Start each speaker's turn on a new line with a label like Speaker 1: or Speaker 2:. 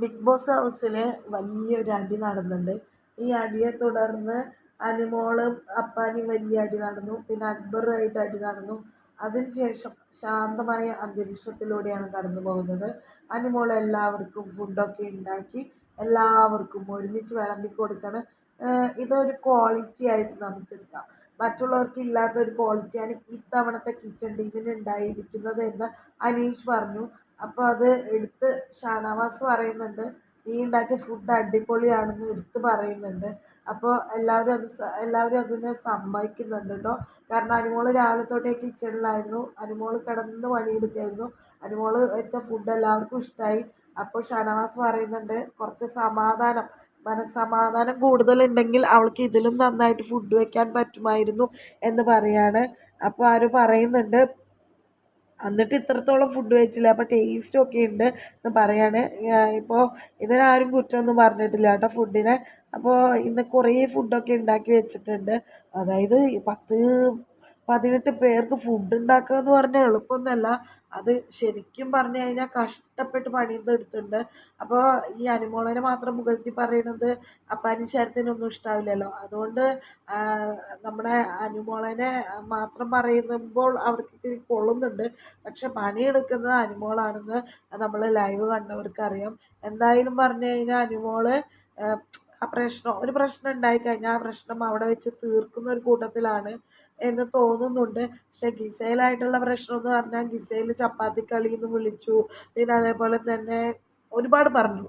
Speaker 1: Big boss ഹൗസിൽ വലിയൊരു അടി നടന്നുണ്ട് ഈ അടിയെ തുടർന്ന് അനുമോളും അപ്പാനും വലിയ അടി നടന്നു. പിന്നെ അക്ബറുമായിട്ട് അടി നടന്നു. അതിനുശേഷം ശാന്തമായ അന്തരീക്ഷത്തിലൂടെയാണ് കടന്നു പോകുന്നത്. അനുമോൾ എല്ലാവർക്കും ഫുഡൊക്കെ ഉണ്ടാക്കി എല്ലാവർക്കും ഒരുമിച്ച് വിളമ്പി കൊടുക്കണം. ഇതൊരു ക്വാളിറ്റി ആയിട്ട് നമുക്ക് എടുക്കാം. മറ്റുള്ളവർക്ക് ഇല്ലാത്ത ഒരു ക്വാളിറ്റിയാണ് ഇത്തവണത്തെ കിച്ചൺ ടീമിന് ഉണ്ടായിരിക്കുന്നത് എന്ന് അനീഷ് പറഞ്ഞു. അപ്പോൾ അത് എടുത്ത് ഷാനവാസ് പറയുന്നുണ്ട് നീ ഉണ്ടാക്കിയ ഫുഡ് അടിപൊളിയാണെന്ന് എടുത്ത് പറയുന്നുണ്ട്. അപ്പോൾ എല്ലാവരും അത് എല്ലാവരും അതിനെ സമ്മതിക്കുന്നുണ്ട് കേട്ടോ കാരണം അനുമോൾ രാവിലെ തൊട്ടേ കിച്ചണിലായിരുന്നു. അനുമോൾ കിടന്ന് പണിയെടുക്കായിരുന്നു. അനുമോൾ വെച്ച ഫുഡ് എല്ലാവർക്കും ഇഷ്ടമായി അപ്പോൾ ഷാനവാസ് പറയുന്നുണ്ട് കുറച്ച് സമാധാനം. മനസ്സമാധാനം കൂടുതലുണ്ടെങ്കിൽ അവൾക്ക് ഇതിലും നന്നായിട്ട് ഫുഡ് വയ്ക്കാൻ പറ്റുമായിരുന്നു എന്ന് പറയാണ്. അപ്പോൾ ആര് പറയുന്നുണ്ട് എന്നിട്ട് ഇത്രത്തോളം ഫുഡ് കഴിച്ചില്ല. അപ്പോൾ ടേസ്റ്റും ഒക്കെ ഉണ്ട് എന്ന് പറയാണ്. ഇപ്പോൾ ഇതിനാരും കുറ്റമൊന്നും പറഞ്ഞിട്ടില്ല കേട്ടോ ഫുഡിനെ അപ്പോൾ ഇന്ന് കുറേ ഫുഡൊക്കെ ഉണ്ടാക്കി വെച്ചിട്ടുണ്ട്. അതായത് പത്ത് പതിനെട്ട് പേർക്ക് ഫുഡ് ഉണ്ടാക്കുക എന്ന് പറഞ്ഞാൽ എളുപ്പമൊന്നുമല്ല. അത് ശരിക്കും പറഞ്ഞു കഴിഞ്ഞാൽ കഷ്ടപ്പെട്ട് പണിയെടുത്തിട്ടുണ്ട്. അപ്പോൾ ഈ അനുമോളനെ മാത്രം പുകഴ്ത്തി പറയുന്നത് അപ്പാനി ശരത്തിനൊന്നും ഇഷ്ടാവില്ലല്ലോ. അതുകൊണ്ട് നമ്മുടെ അനുമോളനെ മാത്രം പറയുമ്പോൾ അവർക്ക് ഇത്തിരി കൊള്ളുന്നുണ്ട്. പക്ഷെ പണിയെടുക്കുന്നത് അനുമോളാണെന്ന് നമ്മൾ ലൈവ് കണ്ടവർക്കറിയാം. എന്തായാലും പറഞ്ഞു കഴിഞ്ഞാൽ അനുമോൾ ആ പ്രശ്നം ഒരു പ്രശ്നം ഉണ്ടായിക്കഴിഞ്ഞാൽ ആ പ്രശ്നം അവിടെ വെച്ച് തീർക്കുന്ന ഒരു കൂട്ടത്തിലാണ് എന്ന് തോന്നുന്നുണ്ട്. പക്ഷെ ഗിസയിലായിട്ടുള്ള പ്രശ്നം എന്ന് പറഞ്ഞാൽ ഗിസയിൽ ചപ്പാത്തി കളി എന്ന് വിളിച്ചു. പിന്നെ അതേപോലെ തന്നെ ഒരുപാട് പറഞ്ഞു.